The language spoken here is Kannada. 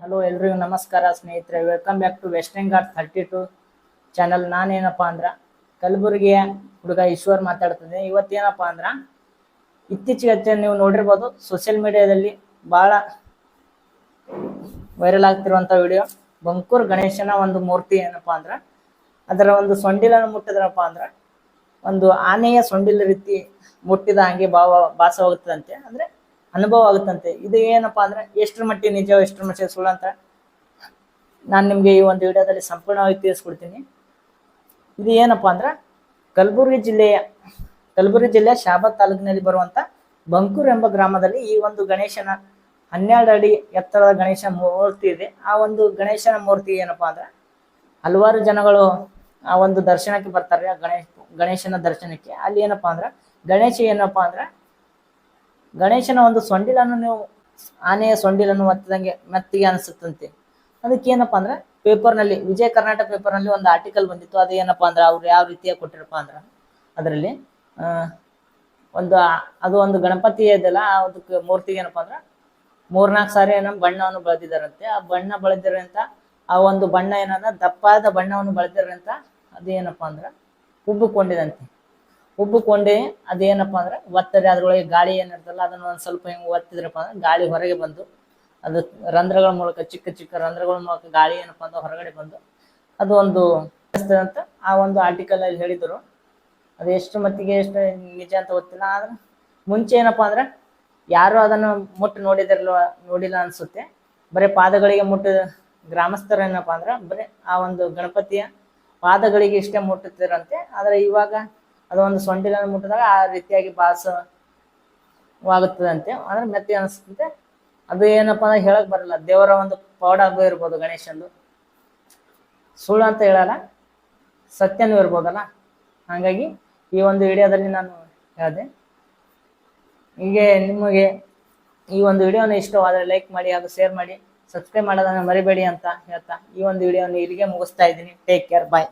ಹಲೋ ಎಲ್ರಿಗೂ ನಮಸ್ಕಾರ ಸ್ನೇಹಿತರೆ welcome back to western guard thirty two channel ನಾನೇನಪ್ಪ ಅಂದ್ರೆ, ಕಲಬುರಗಿಯ ಹುಡುಗ ಈಶ್ವರ್ ಮಾತಾಡ್ತಿದ್ದೆ ಇವತ್ತೇನಪ್ಪ ಅಂದ್ರೆ, ಇತ್ತೀಚೆಗೆ ನೀವು ನೋಡಿರ್ಬೋದು ಸೋಷಿಯಲ್ ಮೀಡಿಯಾದಲ್ಲಿ ಭಾಳ ವೈರಲ್ ಆಗ್ತಿರುವಂಥ ವಿಡಿಯೋ ಬಂಕೂರ್ ಗಣೇಶನ ಒಂದು ಮೂರ್ತಿ ಏನಪ್ಪಾ ಅಂದ್ರೆ, ಅದರ ಒಂದು ಸೊಂಡಿಲನ ಮುಟ್ಟಿದ್ರಪ್ಪ ಅಂದ್ರೆ, ಒಂದು ಆನೆಯ ಸೊಂಡಿಲ ರೀತಿ ಮುಟ್ಟಿದ ಹಂಗೆ ಭಾವ ಭಾಸವಾಗುತ್ತದಂತೆ. ಅಂದ್ರೆ ಅನುಭವ ಆಗುತ್ತಂತೆ. ಇದು ಏನಪ್ಪಾ ಅಂದ್ರೆ ಎಷ್ಟರ ಮಟ್ಟಿಗೆ ನಿಜ, ಎಷ್ಟರ ಮಟ್ಟಿಗೆ ಸುಳ್ಳು ಅಂತ ನಾನು ನಿಮಗೆ ಈ ಒಂದು ವಿಡಿಯೋದಲ್ಲಿ ಸಂಪೂರ್ಣವಾಗಿ ತಿಳಿಸ್ಕೊಡ್ತೀನಿ. ಇದು ಏನಪ್ಪಾ ಅಂದ್ರೆ ಕಲಬುರಗಿ ಜಿಲ್ಲೆಯ ಕಲಬುರಗಿ ಜಿಲ್ಲೆಯ ಶಾಬಾದ್ ತಾಲೂಕಿನಲ್ಲಿ ಬರುವಂತ ಬಂಕೂರ್ ಎಂಬ ಗ್ರಾಮದಲ್ಲಿ ಈ ಒಂದು ಗಣೇಶನ ಹನ್ನೆರಡು ಅಡಿ ಎತ್ತರದ ಗಣೇಶ ಮೂರ್ತಿ ಇದೆ. ಆ ಒಂದು ಗಣೇಶನ ಮೂರ್ತಿ ಏನಪ್ಪಾ ಅಂದ್ರೆ ಹಲವಾರು ಜನಗಳು ಆ ಒಂದು ದರ್ಶನಕ್ಕೆ ಬರ್ತಾರೆ, ಆ ಗಣೇಶ, ಗಣೇಶನ ದರ್ಶನಕ್ಕೆ. ಅಲ್ಲಿ ಏನಪ್ಪಾ ಅಂದ್ರೆ ಗಣೇಶ ಏನಪ್ಪಾ ಅಂದ್ರ ಗಣೇಶನ ಒಂದು ಸೊಂಡಿಲನ್ನು ನೀವು ಆನೆಯ ಸೊಂಡಿಲನ್ನು ಒತ್ತಿದಂಗೆ ಮೆತ್ತಿಗೆ ಅನಿಸುತ್ತಂತೆ. ಅದಕ್ಕೆ ಏನಪ್ಪಾ ಅಂದ್ರೆ ಪೇಪರ್ನಲ್ಲಿ, ವಿಜಯ ಕರ್ನಾಟಕ ಪೇಪರ್ನಲ್ಲಿ ಒಂದು ಆರ್ಟಿಕಲ್ ಬಂದಿತ್ತು. ಅದು ಏನಪ್ಪಾ ಅಂದ್ರೆ ಅವ್ರು ಯಾವ ರೀತಿಯಾಗಿ ಕೊಟ್ಟಿರಪ್ಪ ಅಂದ್ರೆ ಅದರಲ್ಲಿ ಒಂದು, ಅದು ಒಂದು ಗಣಪತಿ ಇದೆಲ್ಲ ಅದಕ್ಕೆ ಮೂರ್ತಿಗೆ ಏನಪ್ಪ ಅಂದ್ರೆ ಮೂರ್ನಾಲ್ಕು ಸಾರಿ ಏನೋ ಬಣ್ಣವನ್ನು ಬಳದಿದಾರಂತೆ ಆ ಬಣ್ಣ ಬಳದಿರಂತ ಆ ಒಂದು ಬಣ್ಣ ಏನಂದ್ರೆ ದಪ್ಪಾದ ಬಣ್ಣವನ್ನು ಬಳದಿರಂತ ಅದೇನಪ್ಪಾ ಅಂದ್ರೆ ಉಬ್ಬುಕೊಂಡಿದಂತೆ. ಉಬ್ಬುಕೊಂಡೆ ಅದೇನಪ್ಪ ಅಂದ್ರೆ ಒತ್ತರೆ ಅದ್ರೊಳಗೆ ಗಾಳಿ ಏನಿರ್ತಲ್ಲ ಅದನ್ನ ಒಂದು ಸ್ವಲ್ಪ ಹಿಂಗ್ ಒತ್ತಿದ್ರಪ್ಪ ಅಂದ್ರೆ ಗಾಳಿ ಹೊರಗೆ ಬಂದು, ಅದು ರಂಧ್ರಗಳ ಮೂಲಕ, ಚಿಕ್ಕ ಚಿಕ್ಕ ರಂಧ್ರಗಳ ಮೂಲಕ ಗಾಳಿ ಏನಪ್ಪ ಅಂದ್ರೆ ಹೊರಗಡೆ ಬಂದು, ಅದು ಒಂದು ಅಂತ ಆ ಒಂದು ಆರ್ಟಿಕಲ್ ಅಲ್ಲಿ ಹೇಳಿದ್ರು. ಅದು ಎಷ್ಟು ಮಟ್ಟಿಗೆ ಎಷ್ಟು ನಿಜ ಅಂತ ಗೊತ್ತಿಲ್ಲ, ಆದ್ರೆ ಮುಂಚೆ ಏನಪ್ಪಾ ಅಂದ್ರೆ ಯಾರು ಅದನ್ನು ಮುಟ್ಟು ನೋಡಿದಿರಲ್ಲ ನೋಡಿಲ್ಲ ಅನ್ಸುತ್ತೆ. ಬರೀ ಪಾದಗಳಿಗೆ ಮುಟ್ಟ ಗ್ರಾಮಸ್ಥರು ಏನಪ್ಪಾ ಅಂದ್ರೆ ಬರೀ ಆ ಒಂದು ಗಣಪತಿಯ ಪಾದಗಳಿಗೆ ಇಷ್ಟೇ ಮುಟ್ಟುತ್ತಿರಂತೆ ಆದ್ರೆ ಇವಾಗ ಅದು ಒಂದು ಸೊಂಡಿಲನ್ನು ಮುಟ್ಟಿದಾಗ ಆ ರೀತಿಯಾಗಿ ಭಾಸವಾಗುತ್ತದಂತೆ. ಅಂದ್ರೆ ಮೆತ್ತಿ ಅನಿಸ್ತಂತೆ. ಅದು ಏನಪ್ಪ ಅಂದ್ರೆ ಹೇಳಕ್ ಬರಲ್ಲ. ದೇವರ ಒಂದು ಪೌಡಾಗೂ ಇರ್ಬೋದು ಗಣೇಶಂದು. ಸುಳ್ಳು ಅಂತ ಹೇಳಲ್ಲ. ಸತ್ಯನೂ ಇರ್ಬೋದಲ್ಲ. ಹಾಗಾಗಿ ಈ ಒಂದು ವಿಡಿಯೋದಲ್ಲಿ ನಾನು ಹೇಳಿದೆ. ಹೀಗೆ ನಿಮಗೆ ಈ ಒಂದು ವಿಡಿಯೋನ ಇಷ್ಟವಾದರೆ ಲೈಕ್ ಮಾಡಿ ಅದು ಶೇರ್ ಮಾಡಿ. ಸಬ್ಸ್ಕ್ರೈಬ್ ಮಾಡೋದನ್ನ ಮರಿಬೇಡಿ ಅಂತ ಹೇಳ್ತಾ ಈ ಒಂದು ವಿಡಿಯೋನ ಇಲ್ಲಿಗೆ ಮುಗಿಸ್ತಾ ಇದ್ದೀನಿ. Take care bye